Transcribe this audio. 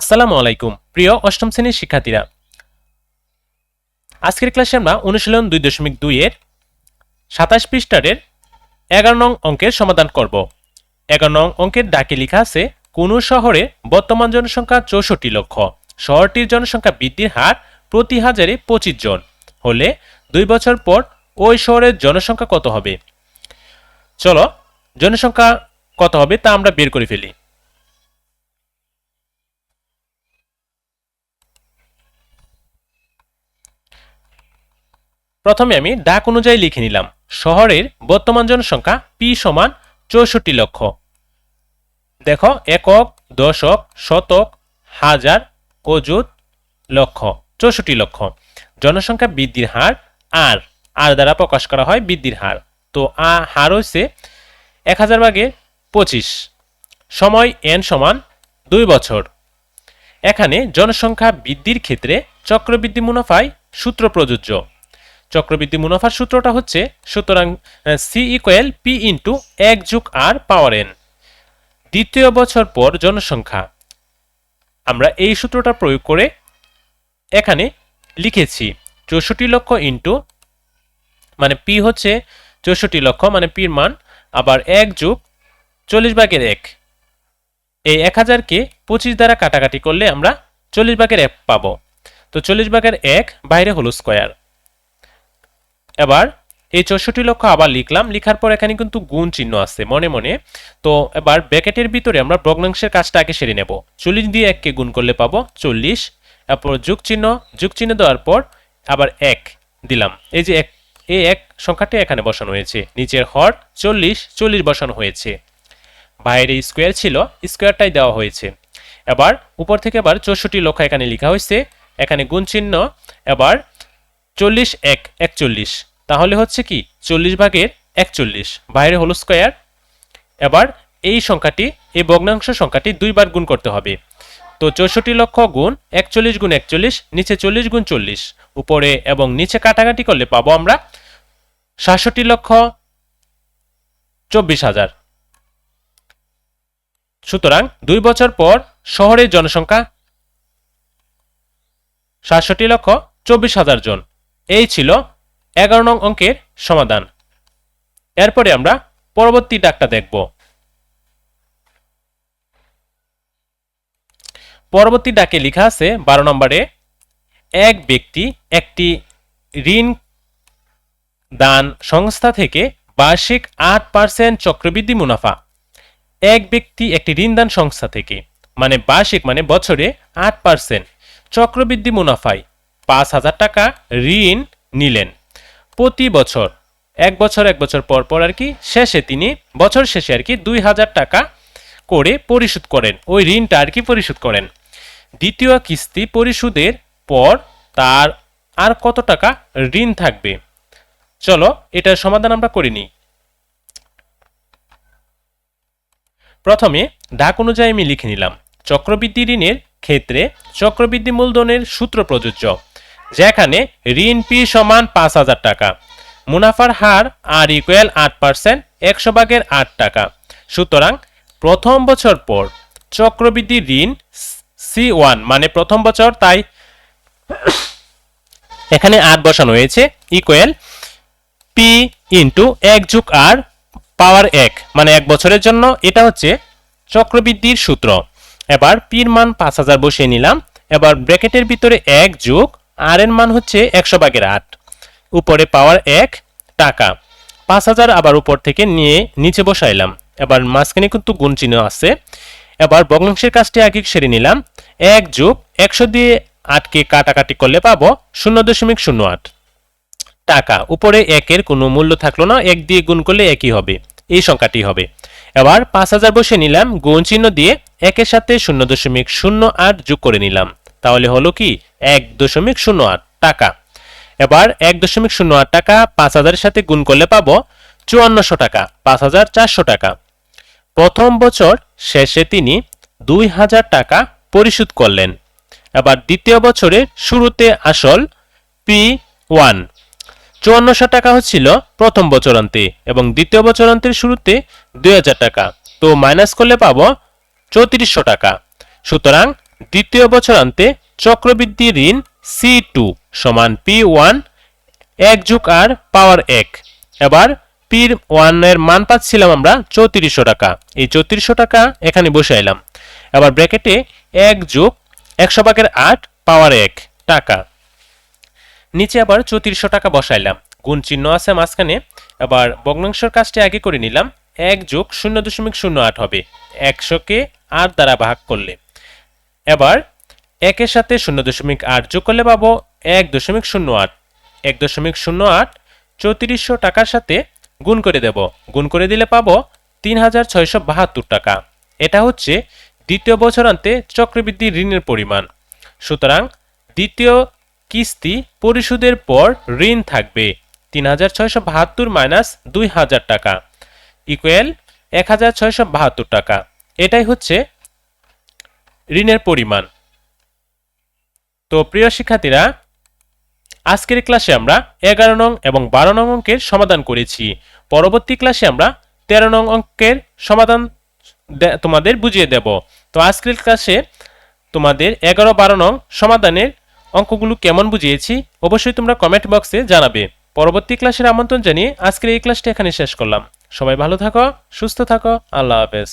আসসালামু আলাইকুম, প্রিয় অষ্টম শ্রেণির শিক্ষার্থীরা। আজকের ক্লাসে আমরা অনুশীলন দুই দশমিক দুইয়ের সাতাশ পৃষ্ঠারের এগারো নং অঙ্কের সমাধান করব। এগারো নং অঙ্কের ডাকে লেখা আছে, কোন শহরে বর্তমান জনসংখ্যা চৌষট্টি লক্ষ, শহরটির জনসংখ্যা বৃদ্ধির হার প্রতি হাজারে পঁচিশ জন। হলে দুই বছর পর ওই শহরের জনসংখ্যা কত হবে? চলো, জনসংখ্যা কত হবে তা আমরা বের করে ফেলি। প্রথমে আমি ডাক অনুযায়ী লিখে নিলাম। শহরের বর্তমান জনসংখ্যা পি সমান চৌষট্টি লক্ষ। দেখো, একক, দশক, শতক, হাজার, অযুত, লক্ষ, চৌষট্টি লক্ষ। জনসংখ্যা বৃদ্ধির হার আর আর দ্বারা প্রকাশ করা হয় বৃদ্ধির হার। তো আ, হার হচ্ছে এক হাজার ভাগের পঁচিশ। সময় এন সমান দুই বছর। এখানে জনসংখ্যা বৃদ্ধির ক্ষেত্রে চক্রবৃদ্ধি মুনাফায় সূত্র প্রযোজ্য। চক্রবৃদ্ধি মুনাফার সূত্রটা হচ্ছে, সুতরাং সি ইকুয়াল পি ইন্টু এক যুগ আর পাওয়ার এন দ্বিতীয় বছর পর জনসংখ্যা। আমরা এই সূত্রটা প্রয়োগ করে এখানে লিখেছি, চৌষট্টি লক্ষ ইন্টু মানে পি হচ্ছে চৌষট্টি লক্ষ মানে পির মান, আবার এক যুগ চল্লিশ ভাগের এক। এই এক হাজারকে পঁচিশ দ্বারা কাটাকাটি করলে আমরা চল্লিশ ভাগের এক পাবো। তো চল্লিশ ভাগের এক বাইরে হলো স্কোয়ার এবার এই চৌষট্টি লক্ষ আবার লিখলাম, লিখার পর এখানে কিন্তু গুণ চিহ্ন আছে, মনে মনে। তো এবার ব্র্যাকেটের ভিতরে আমরা ভগ্নাংশের কাজটা আগে সেরে নেব। চল্লিশ দিয়ে এককে গুণ করলে পাবো চল্লিশ। এরপর যুগ চিহ্ন যুগ চিহ্ন দেওয়ার পর আবার এক দিলাম। এই যে এক, এই এক সংখ্যাটি এখানে বসানো হয়েছে। নিচের হর চল্লিশ চল্লিশ বসানো হয়েছে। বাইরে স্কোয়ার ছিল, স্কোয়ারটাই দেওয়া হয়েছে। এবার উপর থেকে এবার চৌষট্টি লক্ষ এখানে লেখা হয়েছে। এখানে গুণ চিহ্ন, এবার চল্লিশ, এক, একচল্লিশ। তাহলে হচ্ছে কি চল্লিশ ভাগের একচল্লিশ, বাইরে হলো স্কোয়ার এবার এই সংখ্যাটি, এই ভগ্নাংশ সংখ্যাটি দুইবার গুণ করতে হবে। তো চৌষট্টি লক্ষ গুণ একচল্লিশ গুণ একচল্লিশ, নিচে চল্লিশ গুণ চল্লিশ, উপরে এবং নিচে কাটাকাটি করলে পাবো আমরা সাতষট্টি লক্ষ চব্বিশ হাজার। সুতরাং দুই বছর পর শহরের জনসংখ্যা সাতষট্টি লক্ষ চব্বিশ হাজার জন। এই ছিল এগারো নং অঙ্কের সমাধান। এরপরে আমরা পরবর্তী ডাকটা দেখব। পরবর্তী ডাকে লেখা আছে বারো নম্বরে, এক ব্যক্তি একটি ঋণ দান সংস্থা থেকে বার্ষিক আট পার্সেন্ট চক্রবৃদ্ধি মুনাফা। এক ব্যক্তি একটি ঋণদান সংস্থা থেকে মানে বার্ষিক মানে বছরে আট পার্সেন্ট চক্রবৃদ্ধি মুনাফায় পাঁচ হাজার টাকা ঋণ নিলেন। প্রতি বছর, এক বছর এক বছর পর পর আর কি শেষে তিনি বছর শেষে আর কি দুই হাজার টাকা করে পরিশোধ করেন। ওই ঋণটা আর কি পরিশোধ করেন। দ্বিতীয় কিস্তি পরিশোধের পর তার আর কত টাকা ঋণ থাকবে? চলো, এটার সমাধান আমরা করে নিই। প্রথমে ডাক অনুযায়ী আমি লিখে নিলাম, চক্রবৃদ্ধি ঋণের ক্ষেত্রে চক্রবৃদ্ধি মূলধনের সূত্র প্রযোজ্য। যেখানে ঋণ পি সমান পাঁচ হাজার টাকা। মুনাফার হার আর ইকুয়াল আট পার্সেন্ট একশো ভাগের আট টাকা। সুতরাং প্রথম বছর পর চক্রবৃদ্ধি ঋণ সি ওয়ান মানে প্রথম বছর, তাই এখানে আট বসানো হয়েছে ইকুয়াল পি ইন্টু এক যুগ আর পাওয়ার এক মানে এক বছরের জন্য, এটা হচ্ছে চক্রবৃদ্ধির সূত্র। এবার পির মান পাঁচ হাজার বসিয়ে নিলাম, এবার ব্র্যাকেটের ভিতরে এক যুগ আর এর মান হচ্ছে একশো ভাগের আট। উপরে পাওয়ার এক টাকা। পাঁচ হাজার আবার উপর থেকে নিয়ে নিচে বসাইলাম। এবার মাঝখানে কিন্তু গুণ চিহ্ন আছে। এবার ভগ্নাংশের কাজটি আগে সেরে নিলাম। এক যুগ একশো দিয়ে আটকে কাটাকাটি করলে পাবো শূন্য দশমিক শূন্য আট। টাকা। উপরে একের কোনো মূল্য থাকল না। এক দিয়ে গুণ করলে একই হবে। এই সংখ্যাটি হবে। এবার পাঁচ হাজার বসে নিলাম। গুণ চিহ্ন দিয়ে একের সাথে শূন্য দশমিক শূন্য আট যোগ করে নিলাম। তাহলে হলো কি এক দশমিক শূন্য আট টাকা। এবার এক দশমিক শূন্য আট টাকা পাঁচ হাজারের সাথে গুণ করলে পাবো চুয়ান্নশো টাকা, পাঁচ হাজার চারশো টাকা। প্রথম বছর শেষে তিনি দুই হাজার টাকা পরিশোধ করলেন। এবার দ্বিতীয় বছরের শুরুতে আসল পি ওয়ান। চুয়ান্নশো টাকা হচ্ছিল প্রথম বছরান্তে এবং দ্বিতীয় বছরান্তের শুরুতে দুই হাজার টাকা। তো মাইনাস করলে পাবো চৌত্রিশশো টাকা। সুতরাং দ্বিতীয় বছরান্তে চক্রবৃদ্ধি ঋণ সি টু সমান পি ওয়ান এক যুগ আর পাওয়ার এক। এবার পির ওয়ানের মান পাচ্ছিলাম আমরা চৌত্রিশশো টাকা। এই চৌত্রিশশো টাকা এখানে বসাইলাম এবার ব্র্যাকেটে এক যুগ একশো ভাগের আট পাওয়ার এক টাকা। নিচে আবার চৌত্রিশশো টাকা বসাইলাম গুণ চিহ্ন আছে মাঝখানে। এবার ভগ্নাংশের কাজটি আগে করে নিলাম। এক যোগ শূন্য দশমিক শূন্য আট হবে। একশোকে আট দ্বারা ভাগ করলে। এবার একের সাথে শূন্য দশমিক আট যোগ করলে পাবো এক দশমিক শূন্য আট। এক দশমিক শূন্য আট চৌত্রিশশো টাকার সাথে গুণ করে দেব। গুণ করে দিলে পাবো তিন হাজার ছয়শো বাহাত্তর টাকা। এটা হচ্ছে দ্বিতীয় বছরান্তে চক্রবৃদ্ধি ঋণের পরিমাণ। সুতরাং দ্বিতীয় কিস্তি পরিশোধের পর ঋণ থাকবে তিন হাজার ছয়শো বাহাত্তর মাইনাস দুই হাজার টাকা। ইকুয়াল এক হাজার ছয়শো বাহাত্তর টাকা। এটাই হচ্ছে ঋণের পরিমাণ। তো প্রিয় শিক্ষার্থীরা, আজকের ক্লাসে আমরা এগারো নং এবং বারো নং অঙ্কের সমাধান করেছি। পরবর্তী ক্লাসে আমরা তেরো নং অঙ্কের সমাধান তোমাদের বুঝিয়ে দেব। তো আজকের ক্লাসে তোমাদের এগারো বারো নং সমাধানের অঙ্কগুলো কেমন বুঝিয়েছি অবশ্যই তোমরা কমেন্ট বক্সে জানাবে। পরবর্তী ক্লাসের আমন্ত্রণ জানিয়ে আজকের এই ক্লাসটি এখানে শেষ করলাম। সবাই ভালো থাকো, সুস্থ থাকো, আল্লাহ হাফেজ।